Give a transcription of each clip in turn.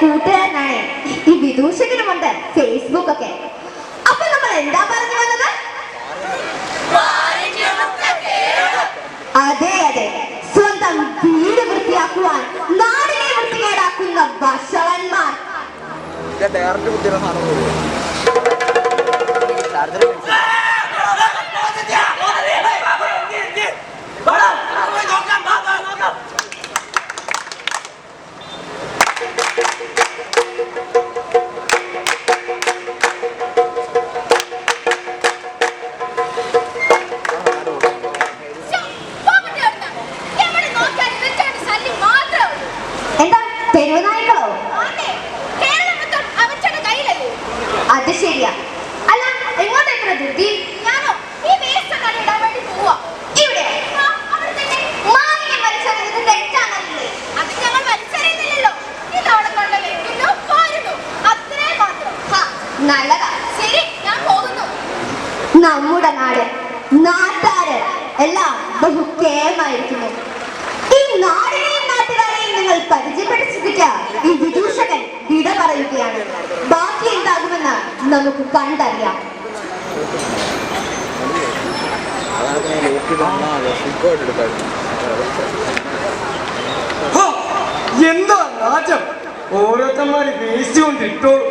കൂട്ടുകാരനാണ് ഈ വിദൂഷകനുമുണ്ട് ഫേസ്ബുക്ക് ഒക്കെ. അപ്പൊ നമ്മൾ എന്താ പറഞ്ഞു വന്നത്? അതെ അതെ. സ്വന്തം വീട് വൃത്തിയാക്കുവാൻ നാടിനെ വൃത്തികേടാക്കുന്ന വഷളന്മാർ ഡയറക്റ്റ് ബുദ്ധിയുടെ സാധനം ബഹുക്കേമായിരിക്കുന്നു ഈ നാടിനെയും നാട്ടുകാരെയും നിങ്ങൾ പരിചയപ്പെടുത്തിട്ട് ഈ വിദൂഷകൻ വിട പറയുകയാണ്. ബാക്കി എന്താകുമെന്ന് നമുക്ക് കണ്ടറിയാം. എന്താ രാജം? ഓരോരുത്തന്മാര് വേസ്റ്റ് കൊണ്ട് ഇട്ടോളൂ.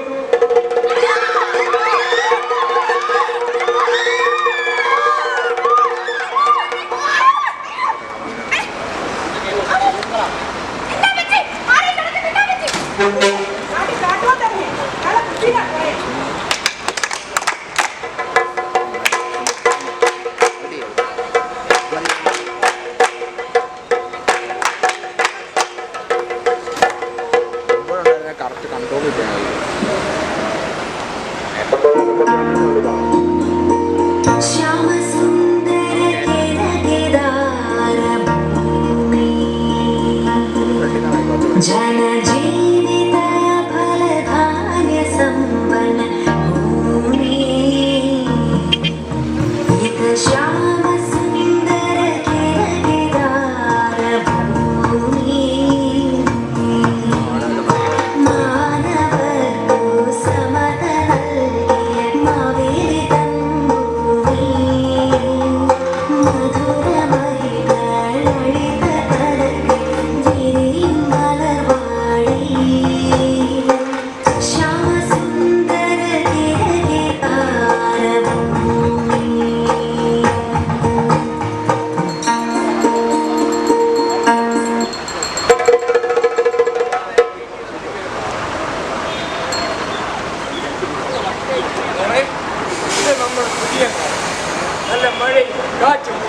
aleyhi. Kaçın.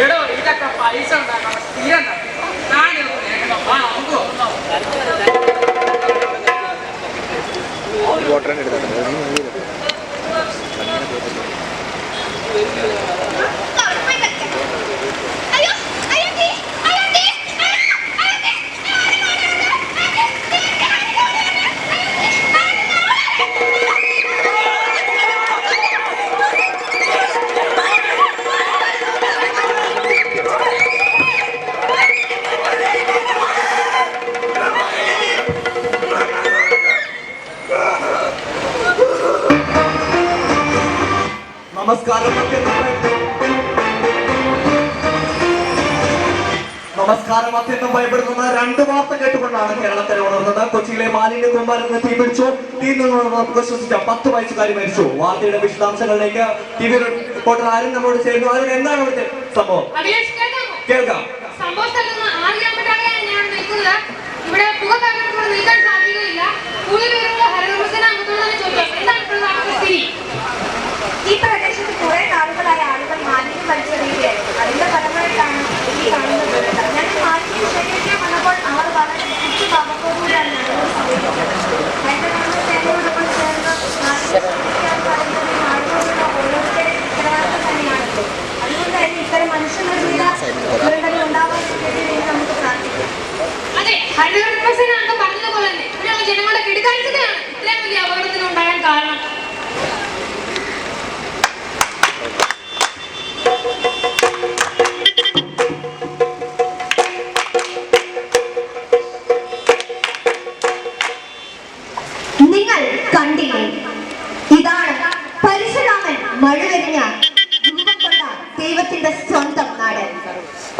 എടോ ഇതൊക്കെ പൈസ നമസ്കാരം അത്യന്തം നമസ്കാരം അത്യന്തം ഭയപ്പെടുത്തുന്ന രണ്ട് വാർത്ത കേട്ടുകൊണ്ടാണ് കേരളത്തിൽ ഉണർന്നത്. കൊച്ചിയിലെ മാലിന്യ കുമ്പാരെന്ന് തീ പിടിച്ചു. തീ നിന്ന് നമുക്ക് ശ്വസിച്ച പത്ത് വയസ്സുകാരി മരിച്ചു. വാർത്തയുടെ വിശദാംശങ്ങളിലേക്ക് ടി വി റിപ്പോർട്ടർ ആരും നമ്മോട് ചേരുന്നു. അതിന് എന്താണ് ഇവിടുത്തെ സംഭവം? കേൾക്കാം. ഇവിടെ പുക കാരണം ഇവിടെ നിൽക്കാൻ സാധിക്കുകയില്ല. കൂടുതൽ പേരുള്ള ഹരിതകർമ്മസേന അംഗത്തോട് തന്നെ ചോദിക്കാം എന്താണ് ഇപ്പോൾ സ്ഥിതി ഈ പ്രദേശത്ത് കുറെ നാളുകളായി ആളുകൾ മാലിന്യം വലിച്ചെറിയുകയായിരുന്നു. അതിന്റെ ഫലമായിട്ടാണ് ഈ ദുരന്തം. ഞങ്ങൾ മാലിന്യം ശേഖരിക്കാൻ വന്നപ്പോൾ അവർ വളരെ ഉച്ച പാപത്തോടുകൂടിയാണ് ഞങ്ങളോട് സമീപിച്ചത് തന്നെയാണല്ലോ അതുകൊണ്ട് തന്നെ ഇത്തരം ജനങ്ങളുടെ കെടുകാഴ്ചതയാണ് ഇത്രയും വലിയ അപകടത്തിന് ഉണ്ടാകാൻ കാരണം. കൊണ്ട ദൈവത്തിന്റെ സ്വന്തം നാട്.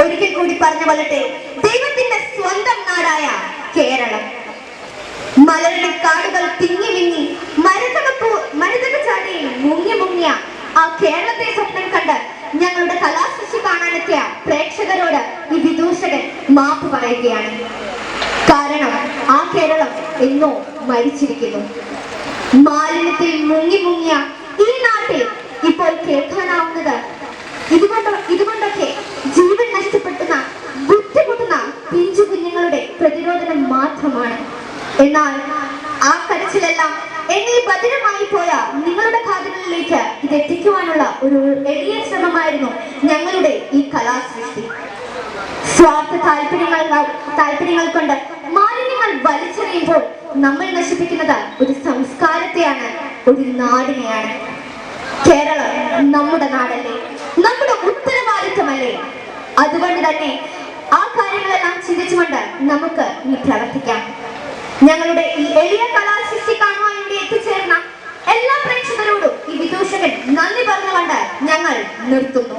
ഒരിക്കൽ കൂടി പറഞ്ഞു കൊള്ളട്ടെ ദൈവത്തിന്റെ സ്വന്തം നാടായ കേരളം. മലരുടെ കാടുകൾ തിങ്ങി വിങ്ങി മരതകപ്പൂ മരതക ചാടിയിൽ മുങ്ങി മുങ്ങിയ ആ കേരളത്തെ സ്വപ്നം കണ്ട് ഞങ്ങളുടെ കലാസൃഷ്ടി കാണാനെത്തിയ പ്രേക്ഷകരോട് ഈ വിദൂഷകൻ മാപ്പ് പറയുകയാണ്. കാരണം ആ കേരളം എന്നോ മരിച്ചിരിക്കുന്നു. മാലിന്യത്തിൽ മുങ്ങി മുങ്ങിയ ഈ നാട്ടിൽ ഇപ്പോൾ കേൾക്കാനാവുന്നത്. ഇതുകൊണ്ട് ഇതുകൊണ്ടൊക്കെ ജീവൻ നഷ്ടപ്പെട്ടുന്ന ബുദ്ധിമുട്ടുന്ന പിഞ്ചു കുഞ്ഞുങ്ങളുടെ പ്രതിരോധനം മാത്രമാണ്. എന്നാൽ ആ കരച്ചിലെല്ലാം എന്നെ ഭദ്രമായി പോയ നിങ്ങളുടെ കാതുകളിലേക്ക് ഇത് എത്തിക്കുവാനുള്ള ഒരു എളിയ ശ്രമമായിരുന്നു ഞങ്ങളുടെ ഈ കലാസൃഷ്ടി. സ്വാർത്ഥ താല്പര്യങ്ങൾ താല്പര്യങ്ങൾ കൊണ്ട് മാലിന്യങ്ങൾ വലിച്ചെറിയുമ്പോൾ നമ്മൾ നശിപ്പിക്കുന്നത് ഒരു സംസ്കാരത്തെയാണ് ഒരു നാടിനെയാണ്. കേരളം നമ്മുടെ നാടല്ലേ? നമ്മുടെ ഉത്തരവാദിത്വമല്ലേ അതുകൊണ്ട് തന്നെ ആ കാര്യങ്ങളെല്ലാം ചിന്തിച്ചുകൊണ്ട് നമുക്ക് ഇനി പ്രവർത്തിക്കാം. ഞങ്ങളുടെ ഈ എളിയ കലാസൃഷ്ടി കാണുവാൻ വേണ്ടി എത്തിച്ചേർന്ന എല്ലാ പ്രേക്ഷകരോടും ഈ വിദൂഷകൻ നന്ദി പറഞ്ഞുകൊണ്ട് ഞങ്ങൾ നിർത്തുന്നു